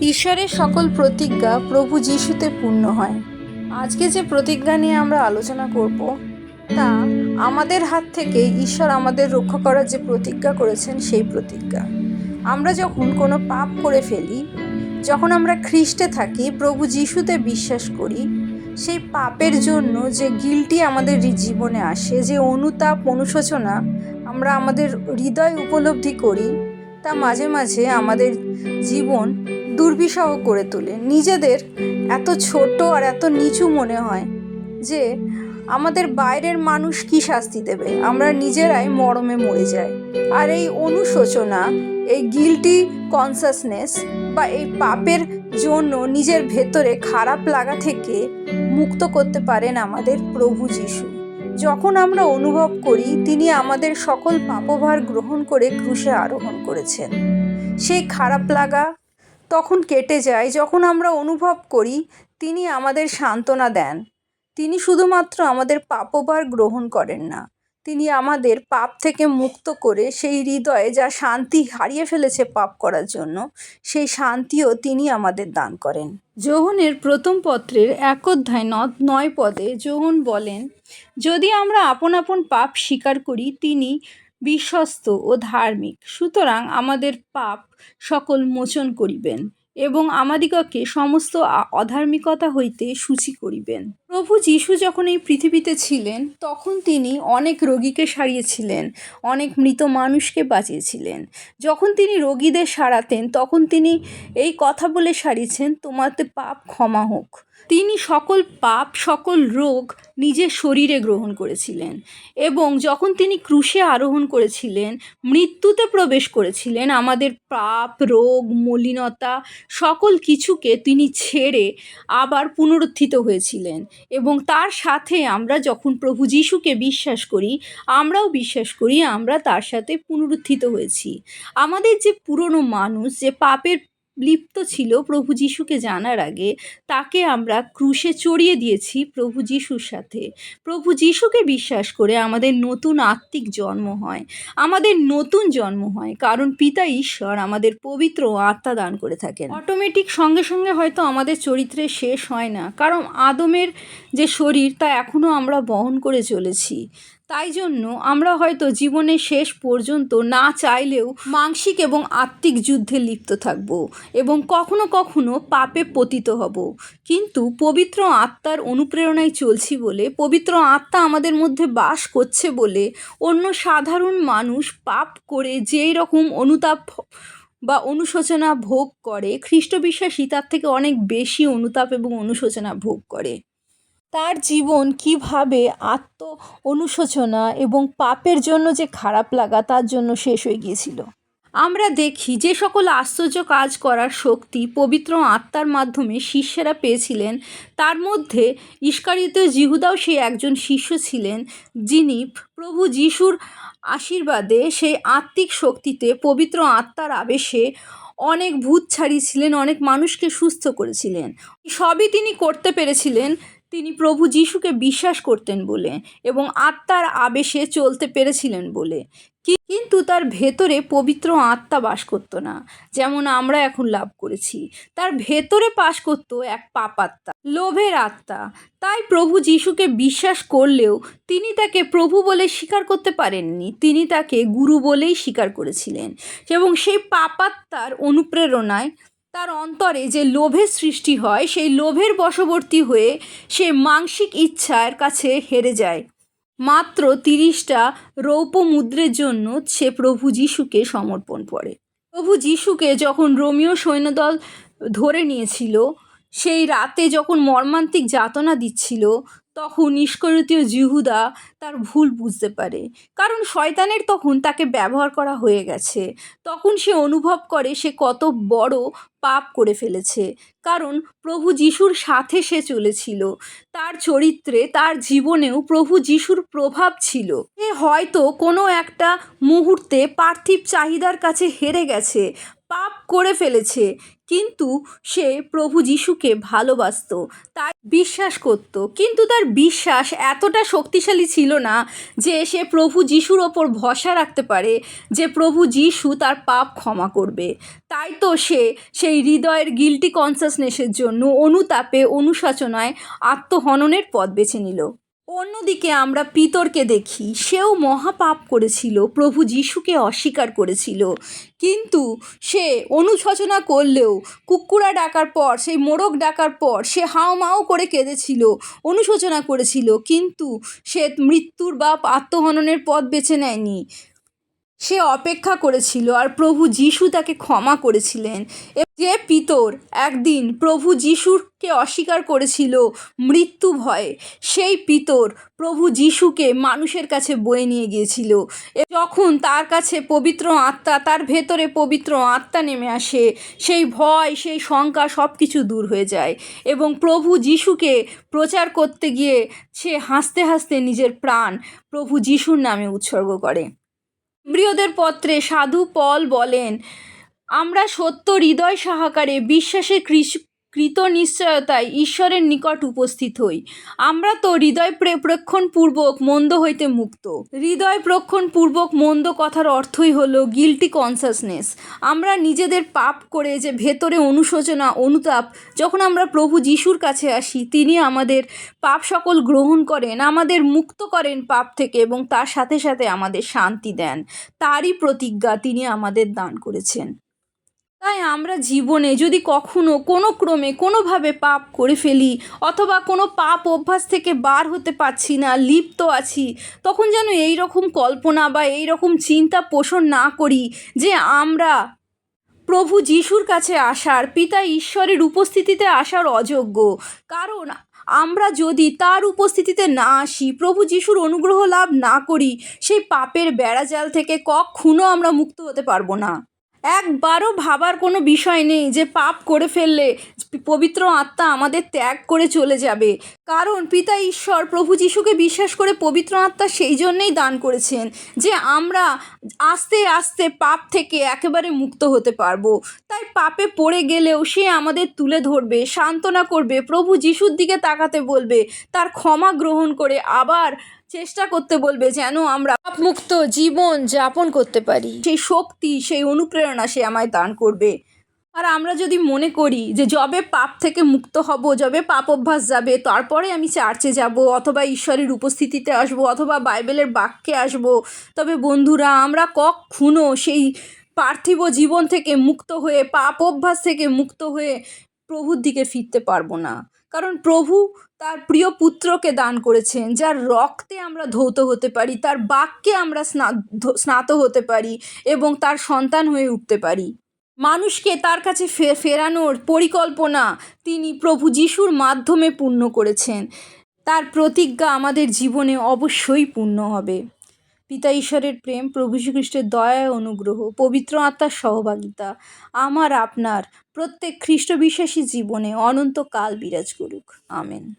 ঈশ্বরের সকল প্রতিজ্ঞা প্রভু যিশুতে পূর্ণ হয়। আজকে যে প্রতিজ্ঞা নিয়ে আমরা আলোচনা করব, তা আমাদের হাত থেকে ঈশ্বর আমাদের রক্ষা করার যে প্রতিজ্ঞা করেছেন সেই প্রতিজ্ঞা। আমরা যখন কোনো পাপ করে ফেলি, যখন আমরা খ্রিস্টে থাকি, প্রভু যিশুতে বিশ্বাস করি, সেই পাপের জন্য যে গিলটি আমাদের জীবনে আসে, যে অনুতাপ, অনুশোচনা আমরা আমাদের হৃদয় উপলব্ধি করি, তা মাঝে মাঝে আমাদের জীবন দুর্বিষহ করে তোলে। নিজেদের এত ছোট আর এত নিচু মনে হয় যে আমাদের বাইরের মানুষ কি শাস্তি দেবে? আমরা নিজেরাই মরমে মরে যাই। আর এই অনুশোচনা, এই গিলটি কনসাসনেস বা এই পাপের জন্য নিজের ভেতরে খারাপ লাগা থেকে মুক্ত করতে পারেন আমাদের প্রভু যিশু। যখন আমরা অনুভব করি, তিনি আমাদের সকল পাপভার গ্রহণ করে ক্রুশে আরোহণ করেছেন। সেই খারাপ লাগা তখন কেটে যায়, যখন আমরা অনুভব করি তিনি আমাদের সান্ত্বনা দেন। তিনি শুধুমাত্র আমাদের পাপভার গ্রহণ করেন না, তিনি আমাদের পাপ থেকে মুক্ত করে সেই হৃদয়ে যা শান্তি হারিয়ে ফেলেছে পাপ করার জন্য, সেই শান্তিও তিনি আমাদের দান করেন। যোহনের প্রথম পত্রের এক অধ্যায় নয় পদে যোহন বলেন, যদি আমরা আপন আপন পাপ স্বীকার করি, তিনি বিশ্বস্ত ও ধার্মিক। সুতরাং আমাদের পাপ সকল মোচন করিবেন এবং আমাদিগকে সমস্ত অধার্মিকতা হইতে সূচি করিবেন। প্রভু যীশু যখন এই পৃথিবীতে ছিলেন, তখন তিনি অনেক রোগীকে সারিয়েছিলেন, অনেক মৃত মানুষকে বাঁচিয়েছিলেন। যখন তিনি রোগীদের সারাতেন, তখন তিনি এই কথা বলে সারিয়েছেন, তোমাদের পাপ ক্ষমা হোক। তিনি সকল পাপ, সকল রোগ নিজের শরীরে গ্রহণ করেছিলেন এবং যখন তিনি ক্রুশে আরোহণ করেছিলেন, মৃত্যুতে প্রবেশ করেছিলেন, আমাদের পাপ, রোগ, মলিনতা, সকল কিছুকে তিনি ছেড়ে আবার পুনরুত্থিত হয়েছিলেন এবং তার সাথে আমরা যখন প্রভু যিশুকে বিশ্বাস করি, আমরাও বিশ্বাস করি, আমরা তার সাথে পুনরুত্থিত হয়েছি। আমাদের যে পুরনো মানুষ, যে পাপের লিপ্ত ছিল প্রভু যিশুকে জানার আগে, তাকে আমরা ক্রুশে চড়িয়ে দিয়েছি প্রভু যিশুর সাথে। প্রভু যিশুকে বিশ্বাস করে আমাদের নতুন আত্মিক জন্ম হয়, আমাদের নতুন জন্ম হয়, কারণ পিতা ঈশ্বর আমাদের পবিত্র আত্মা দান করে থাকেন। অটোমেটিক সঙ্গে সঙ্গে হয়তো আমাদের চরিত্রে শেষ হয় না, কারণ আদমের যে শরীর তা এখনও আমরা বহন করে চলেছি। তাই জন্য আমরা হয়তো জীবনের শেষ পর্যন্ত না চাইলেও মানসিক এবং আত্মিক যুদ্ধে লিপ্ত থাকব এবং কখনো কখনো পাপে পতিত হব। কিন্তু পবিত্র আত্মার অনুপ্রেরণায় চলছি বলে, পবিত্র আত্মা আমাদের মধ্যে বাস করছে বলে অন্য সাধারণ মানুষ পাপ করে যেই রকম অনুতাপ বা অনুশোচনা ভোগ করে খ্রিস্ট বিশ্বাসী তার থেকে অনেক বেশি অনুতাপ এবং অনুশোচনা ভোগ করে। তার জীবন কীভাবে আত্ম অনুশোচনা এবং পাপের জন্য যে খারাপ লাগা, তার জন্য শেষ হয়ে গিয়েছিল। আমরা দেখি যে সকল আশ্চর্য কাজ করার শক্তি পবিত্র আত্মার মাধ্যমে শিষ্যেরা পেয়েছিলেন। তার মধ্যে ইস্কারিত জিহুদাও সেই একজন শিষ্য ছিলেন, যিনি প্রভু যিশুর আশীর্বাদে সেই আত্মিক শক্তিতে পবিত্র আত্মার আবেশে অনেক ভূত ছাড়িয়েছিলেন, অনেক মানুষকে সুস্থ করেছিলেন। সবই তিনি করতে পেরেছিলেন। তিনি প্রভু যিশুকে বিশ্বাস করতেন বলে এবং আত্মার আবেশে চলতে পেরেছিলেন বলে। কিন্তু তার ভেতরে পবিত্র আত্মা বাস করতো না, যেমন আমরা এখন লাভ করেছি। তার ভেতরে পাশ করতো এক পাপাত্মা, লোভের আত্মা। তাই প্রভু যিশুকে বিশ্বাস করলেও তিনি তাকে প্রভু বলে স্বীকার করতে পারেননি। তিনি তাকে গুরু বলেই স্বীকার করেছিলেন এবং সেই পাপাত্মার অনুপ্রেরণায় তার অন্তরে যে লোভের সৃষ্টি হয়, সেই লোভের বশবর্তী হয়ে সে মাংসিক ইচ্ছার কাছে হেরে যায়। মাত্র তিরিশটা রৌপ্য মুদ্রের জন্য সে প্রভু যিশুকে সমর্পণ করে। প্রভু যিশুকে যখন রোমিও সৈন্যদল ধরে নিয়েছিল সেই রাতে যখন মর্মান্তিক যাতনা দিচ্ছিল, তখন নিষ্করতীয় জিহুদা তার ভুল বুঝতে পারে। কারণ শয়তানের তখন তাকে ব্যবহার করা হয়ে গেছে। তখন সে অনুভব করে সে কত বড় পাপ করে ফেলেছে। কারণ প্রভু যিশুর সাথে সে চলেছিল। তার চরিত্রে, তার জীবনেও প্রভু যিশুর প্রভাব ছিল। সে হয়তো কোনো একটা মুহূর্তে পার্থিব চাহিদার কাছে হেরে গেছে। পাপ করে ফেলেছে, কিন্তু সে প্রভু যিশুকে ভালোবাসতো তার বিশ্বাস করত। কিন্তু তার বিশ্বাস এতটা শক্তিশালী ছিল না যে সে প্রভু যিশুর ওপর ভরসা রাখতে পারে যে প্রভু যিশু তার পাপ ক্ষমা করবে। তাই তো সে সেই হৃদয়ের গিলটি কনসাসনেসের জন্য অনুতাপে অনুশোচনায় আত্মহননের পথ বেছে নিল। অন্যদিকে আমরা পিতরকে দেখি, সেও মহাপাপ করেছিল, প্রভু যিশুকে অস্বীকার করেছিল। কিন্তু সে অনুশোচনা করলেও, কুকুরা ডাকার পর, সেই মোরগ ডাকার পর, সে হাও মাও করে কেঁদেছিল, অনুশোচনা করেছিল। কিন্তু সে মৃত্যুর বা আত্মহননের পথ বেছে নেয়নি। সে অপেক্ষা করেছিল আর প্রভু যিশু তাকে ক্ষমা করেছিলেন। যে পিতর একদিন প্রভু যিশুকে অস্বীকার করেছিল মৃত্যু ভয়ে, সেই পিতর প্রভু যিশুকে মানুষের কাছে বয়ে নিয়ে গিয়েছিল। যখন তার কাছে পবিত্র আত্মা, তার ভেতরে পবিত্র আত্মা নেমে আসে, সেই ভয়, সেই শঙ্কা সব কিছু দূর হয়ে যায় এবং প্রভু যিশুকে প্রচার করতে গিয়ে সে হাসতে হাসতে নিজের প্রাণ প্রভু যিশুর নামে উৎসর্গ করে। ইব্রিয়দের পত্রে সাধু পল বলেন আমরা সত্য হৃদয় সাহাকারে বিশ্বাসে কৃত নিশ্চয়তায় ঈশ্বরের নিকট উপস্থিত হই। আমরা তো হৃদয় প্রে- প্রক্ষণপূর্বক মন্দ হইতে মুক্ত। হৃদয় প্রক্ষণপূর্বক মন্দ কথার অর্থই হলো গিলটি কনসাসনেস আমরা নিজেদের পাপ করে যে ভেতরে অনুশোচনা, অনুতাপ, যখন আমরা প্রভু যিশুর কাছে আসি, তিনি আমাদের পাপ সকল গ্রহণ করেন, আমাদের মুক্ত করেন পাপ থেকে এবং তার সাথে সাথে আমাদের শান্তি দেন। তারই প্রতিজ্ঞা তিনি আমাদের দান করেছেন। তাই আমরা জীবনে যদি কখনো কোনো ক্রমে কোনোভাবে পাপ করে ফেলি অথবা কোনো পাপ অভ্যাস থেকে বার হতে পারছি না, লিপ্ত আছি, তখন যেন এই রকম কল্পনা বা এই রকম চিন্তা পোষণ না করি যে আমরা প্রভু যিশুর কাছে আসার, পিতা ঈশ্বরের উপস্থিতিতে আসার অযোগ্য। কারণ আমরা যদি তার উপস্থিতিতে না আসি, প্রভু যিশুর অনুগ্রহ লাভ না করি, সেই পাপের বেড়াজাল থেকে কখনো আমরা মুক্ত হতে পারব না। একবারও ভাবার কোনো বিষয় নেই যে পাপ করে ফেললে পবিত্র আত্মা আমাদের ত্যাগ করে চলে যাবে। কারণ পিতা ঈশ্বর প্রভু যিশুকে বিশ্বাস করে পবিত্র আত্মা সেই জন্যেই দান করেছেন যে আমরা আস্তে আস্তে পাপ থেকে একেবারে মুক্ত হতে পারব। তাই পাপে পড়ে গেলেও সে আমাদের তুলে ধরবে, সান্ত্বনা করবে, প্রভু যিশুর দিকে তাকাতে বলবে, তার ক্ষমা গ্রহণ করে আবার চেষ্টা করতে বলবে যেন আমরা পাপ মুক্ত জীবন যাপন করতে পারি। সেই শক্তি, সেই অনুপ্রেরণা সে আমায় দান করবে। আর আমরা যদি মনে করি যে যবে পাপ থেকে মুক্ত হব, যবে পাপ অভ্যাস যাবে, তারপরে আমি চার্চে যাব অথবা ঈশ্বরের উপস্থিতিতে আসব অথবা বাইবেলের বাক্যে আসব, তবে বন্ধুরা আমরা কখনো সেই পার্থিব জীবন থেকে মুক্ত হয়ে, পাপ অভ্যাস থেকে মুক্ত হয়ে প্রভুর দিকে ফিরতে পারব না। কারণ প্রভু তার প্রিয় পুত্রকে দান করেছেন, যার রক্তে আমরা ধৌত হতে পারি, তার বাক্যে আমরা স্না- স্নাত হতে পারি এবং তার সন্তান হয়ে উঠতে পারি। মানুষকে তার কাছে ফেরানোর পরিকল্পনা তিনি প্রভু যিশুর মাধ্যমে পূর্ণ করেছেন। তার প্রতিজ্ঞা আমাদের জীবনে অবশ্যই পূর্ণ হবে। পিতা ঈশ্বরের প্রেম, প্রভু শ্রীখ্রিস্টের দয়া অনুগ্রহ, পবিত্র আত্মার সহভাগিতা, আমার, আপনার, প্রত্যেক খ্রিস্ট বিশ্বাসী জীবনে অনন্তকাল বিরাজ করুক। আমেন।